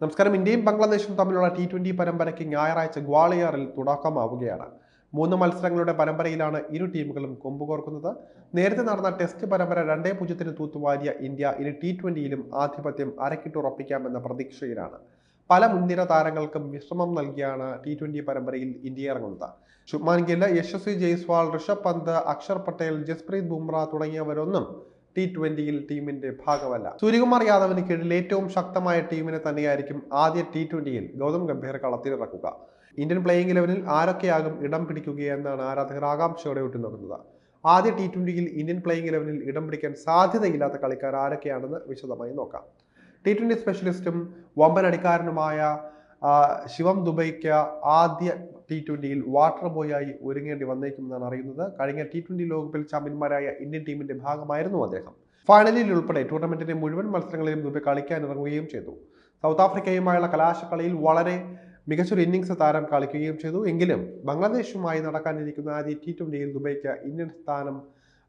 നമസ്കാരം. ഇന്ത്യയും ബംഗ്ലാദേശും തമ്മിലുള്ള ടി ട്വന്റി പരമ്പരയ്ക്ക് ഞായറാഴ്ച ഗ്വാളിയാറിൽ തുടക്കമാവുകയാണ്. മൂന്ന് മത്സരങ്ങളുടെ പരമ്പരയിലാണ് ഇരു ടീമുകളും കൊമ്പുകോർക്കുന്നത് നേരത്തെ നടന്ന ടെസ്റ്റ് പരമ്പര രണ്ടേ പൂജ്യത്തിന് തൂത്തുവാരിയ ഇന്ത്യ ഇനി ടി ട്വന്റിയിലും ആധിപത്യം അരക്കിട്ടുറപ്പിക്കാമെന്ന പ്രതീക്ഷയിലാണ്. പല മുൻനിര താരങ്ങൾക്കും വിശ്രമം നൽകിയാണ് ടി ട്വന്റി പരമ്പരയിൽ ഇന്ത്യ ഇറങ്ങുന്നത്. ശുഭ്മാൻ ഗില്ല യശസ്വി ജയ്സ്വാൾ ഋഷഭ് പന്ത് അക്ഷർ പട്ടേൽ ജസ്പ്രീത് ബുംറ തുടങ്ങിയവരൊന്നും ടി ട്വന്റിയിൽ ടീമിന്റെ ഭാഗമല്ല. സൂര്യകുമാർ യാദവിന് കീഴിൽ ഏറ്റവും ശക്തമായ ടീമിനെ തന്നെയായിരിക്കും ആദ്യ ടി ട്വന്റിയിൽ ഗൗതം ഗംഭീർ കളത്തിലിറക്കുക. ഇന്ത്യൻ പ്ലേയിങ് ഇലവനിൽ ആരൊക്കെയാകും ഇടം പിടിക്കുകയെന്നാണ് ആരാധകർ ആകാംക്ഷയോടെ ഉറ്റുനോക്കുന്നത് ആദ്യ ടി ട്വന്റിയിൽ ഇന്ത്യൻ പ്ലേയിങ് ഇലവനിൽ ഇടം പിടിക്കാൻ സാധ്യതയില്ലാത്ത കളിക്കാർ ആരൊക്കെയാണെന്ന് വിശദമായി നോക്കാം. ടി ട്വന്റി സ്പെഷ്യലിസ്റ്റും വമ്പൻ അടിക്കാരനുമായ ശിവം ദുബൈക്ക് ആദ്യ ടി ട്വന്റിയിൽ വാട്ടർ ബോയായി ഒരുങ്ങേണ്ടി വന്നേക്കുമെന്നാണ് അറിയുന്നത്. കഴിഞ്ഞ ടി ട്വന്റി ലോകകപ്പിൽ ചാമ്പ്യന്മാരായ ഇന്ത്യൻ ടീമിന്റെ ഭാഗമായിരുന്നു അദ്ദേഹം. ഫൈനലിൽ ഉൾപ്പെടെ ടൂർണമെന്റിന്റെ മുഴുവൻ മത്സരങ്ങളിലും ദുബൈ കളിക്കാൻ ഇറങ്ങുകയും ചെയ്തു. സൗത്ത് ആഫ്രിക്കയുമായുള്ള കലാശക്കളിയിൽ വളരെ മികച്ചൊരു ഇന്നിംഗ്സ് താരം കളിക്കുകയും ചെയ്തു. എങ്കിലും ബംഗ്ലാദേശുമായി നടക്കാനിരിക്കുന്ന ആദ്യ ടി ട്വന്റിയിൽ ദുബൈക്ക് ഇന്ത്യൻ സ്ഥാനം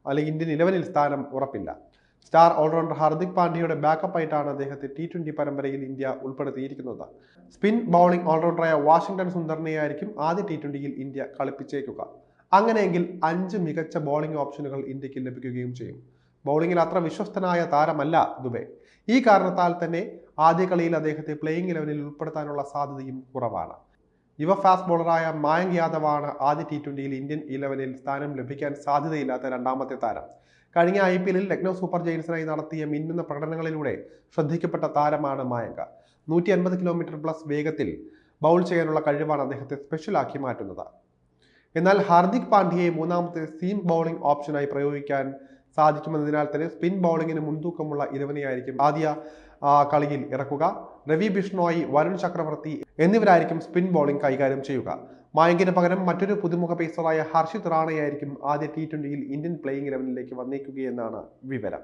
അല്ലെങ്കിൽ ഇന്ത്യൻ ഇലവനിൽ സ്ഥാനം ഉറപ്പില്ല. സ്റ്റാർ ഓൾറൗണ്ടർ ഹാർദിക് പാണ്ഡ്യയുടെ ബാക്കപ്പ് ആയിട്ടാണ് അദ്ദേഹത്തെ ടി ട്വന്റി പരമ്പരയിൽ ഇന്ത്യ ഉൾപ്പെടുത്തിയിരിക്കുന്നത്. സ്പിൻ ബൗളിംഗ് ഓൾറൗണ്ടറായ വാഷിംഗ്ടൺ സുന്ദറിനെയായിരിക്കും ആദ്യ ടി ട്വന്റിയിൽ ഇന്ത്യ കളിപ്പിച്ചേക്കുക. അങ്ങനെയെങ്കിൽ അഞ്ച് മികച്ച ബോളിംഗ് ഓപ്ഷനുകൾ ഇന്ത്യയ്ക്ക് ലഭിക്കുകയും ചെയ്യും. ബൗളിംഗിൽ അത്ര വിശ്വസ്തനായ താരമല്ല ദുബൈ. ഈ കാരണത്താൽ തന്നെ ആദ്യ കളിയിൽ അദ്ദേഹത്തെ പ്ലേയിങ് ഇലവനിൽ ഉൾപ്പെടുത്താനുള്ള സാധ്യതയും കുറവാണ്. യുവ ഫാസ്റ്റ് ബോളറായ മായങ്ക് യാദവാണ് ആദ്യ ടി ട്വന്റിയിൽ ഇന്ത്യൻ ഇലവനിൽ സ്ഥാനം ലഭിക്കാൻ സാധ്യതയില്ലാത്ത രണ്ടാമത്തെ താരം. കഴിഞ്ഞ ഐ പി എല്ലിൽ ലക്നൗ സൂപ്പർ ജയൻസിനായി നടത്തിയ മിന്നുന്ന പ്രകടനങ്ങളിലൂടെ ശ്രദ്ധിക്കപ്പെട്ട താരമാണ് മായങ്ക. നൂറ്റി അൻപത് കിലോമീറ്റർ പ്ലസ് വേഗത്തിൽ ബൗൾ ചെയ്യാനുള്ള കഴിവാണ് അദ്ദേഹത്തെ സ്പെഷ്യലാക്കി മാറ്റുന്നത്. എന്നാൽ ഹാർദിക് പാണ്ഡ്യയെ മൂന്നാമത്തെ സീം ബൗളിംഗ് ഓപ്ഷനായി പ്രയോഗിക്കാൻ സാധിക്കുമെന്നതിനാൽ തന്നെ സ്പിൻ ബൗളിങ്ങിന് മുൻതൂക്കമുള്ള ഇരവനെയായിരിക്കും ആദ്യ കളിയിൽ ഇറക്കുക. രവി ബിഷ്ണോയി വരുൺ ചക്രവർത്തി എന്നിവരായിരിക്കും സ്പിൻ ബൗളിംഗ് കൈകാര്യം ചെയ്യുക. മായങ്കിന് പകരം മറ്റൊരു പുതുമുഖ പേസറായ ഹർഷിത് റാണയായിരിക്കും ആദ്യ ടി ട്വന്റിയിൽ ഇന്ത്യൻ പ്ലേയിങ് ഇലവനിലേക്ക് വന്നേക്കുകയെന്നാണ് വിവരം.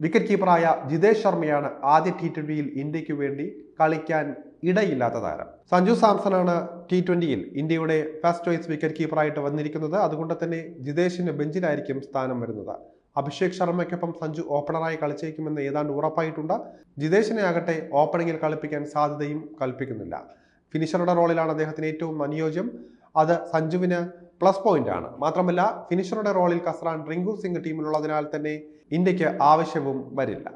വിക്കറ്റ് കീപ്പറായ ജിതേഷ് ശർമ്മയാണ് ആദ്യ ടി ട്വന്റിയിൽ ഇന്ത്യയ്ക്ക് വേണ്ടി കളിക്കാൻ ഇടയില്ലാത്ത താരം. സഞ്ജു സാംസണാണ് ടി ട്വന്റിയിൽ ഇന്ത്യയുടെ ഫസ്റ്റ് ചോയ്സ് വിക്കറ്റ് കീപ്പറായിട്ട് വന്നിരിക്കുന്നത്. അതുകൊണ്ട് തന്നെ ജിതേഷിന് ബെഞ്ചിലായിരിക്കും സ്ഥാനം വരുന്നത്. അഭിഷേക് ശർമ്മയ്ക്കൊപ്പം സഞ്ജു ഓപ്പണറായി കളിച്ചേക്കുമെന്ന് ഏതാണ്ട് ഉറപ്പായിട്ടുണ്ട്. ജിതേഷിനെ ആകട്ടെ ഓപ്പണിംഗിൽ കളിപ്പിക്കാൻ സാധ്യതയും കൽപ്പിക്കുന്നില്ല. ഫിനിഷറുടെ റോളിലാണ് അദ്ദേഹത്തിന് ഏറ്റവും അനുയോജ്യം. അത് സഞ്ജുവിന് പ്ലസ് പോയിന്റ് ആണ്. മാത്രമല്ല ഫിനിഷറുടെ റോളിൽ കസ്രാൻ റിങ്കു സിംഗ് ടീമിലുള്ളതിനാൽ തന്നെ ഇന്ത്യയ്ക്ക് ആവശ്യവും വരില്ല.